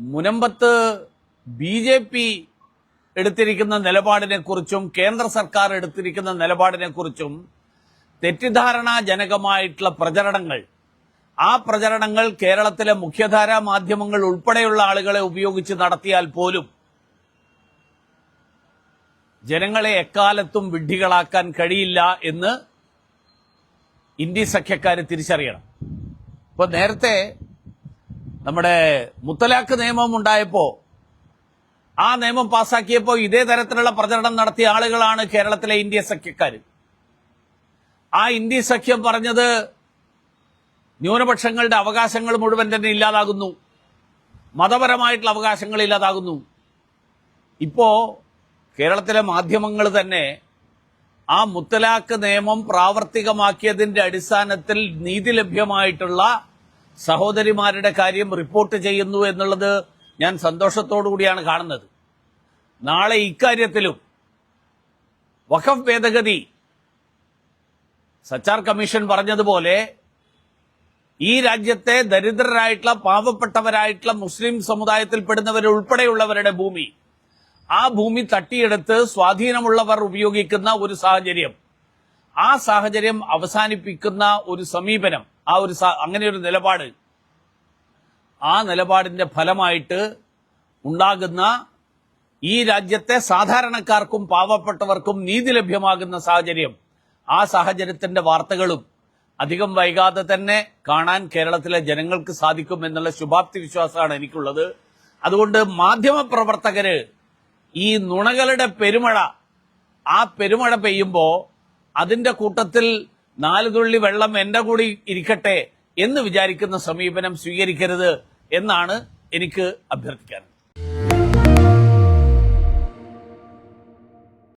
മുനമ്പത്ത് B J P എടുത്തിരിക്കുന്ന നിലപാടിനെ കുറിച്ചും കേന്ദ്ര സർക്കാർ എടുത്തിരിക്കുന്ന നിലപാടിനെ കുറിച്ചും തെറ്റിദ്ധാരണാജനകമായിട്ടുള്ള പ്രചരണങ്ങൾ. ആ പ്രചരണങ്ങൾ കേരളത്തിലെ മുഖ്യധാരാ മാധ്യമങ്ങൾ ഉൾപ്പെടെയുള്ള ആളുകളെ ഉപയോഗിച്ച് നടത്തിയാൽ പോലും ജനങ്ങളെ എക്കാലത്തും വിഡ്ഢികളാക്കാൻ കഴിയില്ല എന്ന് ഇന്ത്യ സഖ്യക്കാർ തിരിച്ചറിയണം. ഇപ്പൊ നേരത്തെ നമ്മുടെ മുത്തലാഖ് നിയമം ഉണ്ടായപ്പോ ആ നിയമം പാസാക്കിയപ്പോൾ ഇതേ തരത്തിലുള്ള പ്രചരണം നടത്തിയ ആളുകളാണ് കേരളത്തിലെ ഇന്ത്യ സഖ്യക്കാർ ആ ഇന്ത്യ സഖ്യം പറഞ്ഞത് ന്യൂനപക്ഷങ്ങളുടെ അവകാശങ്ങൾ മുഴുവൻ തന്നെ ഇല്ലാതാകുന്നു. മതപരമായിട്ടുള്ള അവകാശങ്ങൾ ഇല്ലാതാകുന്നു. ഇപ്പോ കേരളത്തിലെ മാധ്യമങ്ങൾ തന്നെ ആ മുത്തലാഖ് നിയമം പ്രാവർത്തികമാക്കിയതിന്റെ അടിസ്ഥാനത്തിൽ നീതി ലഭ്യമായിട്ടുള്ള സഹോദരിമാരുടെ കാര്യം റിപ്പോർട്ട് ചെയ്യുന്നു എന്നുള്ളത് ഞാൻ കൂടിയാണ് കാണുന്നത്. നാളെ ഇക്കാര്യത്തിലും വഖഫ് ഭേദഗതി സച്ചാർ കമ്മീഷൻ പറഞ്ഞതുപോലെ ഈ രാജ്യത്തെ ദരിദ്രരായിട്ടുള്ള പാവപ്പെട്ടവരായിട്ടുള്ള മുസ്ലിം സമുദായത്തിൽപ്പെടുന്നവരുൾപ്പെടെയുള്ളവരുടെ ഭൂമി ആ ഭൂമി തട്ടിയെടുത്ത് സ്വാധീനമുള്ളവർ ഉപയോഗിക്കുന്ന ഒരു സാഹചര്യം. ആ സാഹചര്യം അവസാനിപ്പിക്കുന്ന ഒരു സമീപനം ആ ഒരു അങ്ങനെ ഒരു നിലപാട് ആ നിലപാടിന്റെ ഫലമായിട്ട് ഉണ്ടാകുന്ന ഈ രാജ്യത്തെ സാധാരണക്കാർക്കും പാവപ്പെട്ടവർക്കും നീതി ലഭ്യമാകുന്ന സാഹചര്യം ആ സാഹചര്യത്തിന്റെ വാർത്തകളും അധികം വൈകാതെ തന്നെ കാണാൻ കേരളത്തിലെ ജനങ്ങൾക്ക് സാധിക്കും എന്നുള്ള ശുഭാപ്തി വിശ്വാസമാണ് എനിക്കുള്ളത്. അതുകൊണ്ട് മാധ്യമ പ്രവർത്തകര് ഈ നുണകളുടെ പെരുമഴ ആ പെരുമഴ പെയ്യുമ്പോ അതിന്റെ കൂട്ടത്തിൽ നാല് തുള്ളി വെള്ളം എന്റെ കൂടി ഇരിക്കട്ടെ എന്ന് വിചാരിക്കുന്ന സമീപനം സ്വീകരിക്കരുത് എന്നാണ് എനിക്ക് അഭ്യർത്ഥിക്കാൻ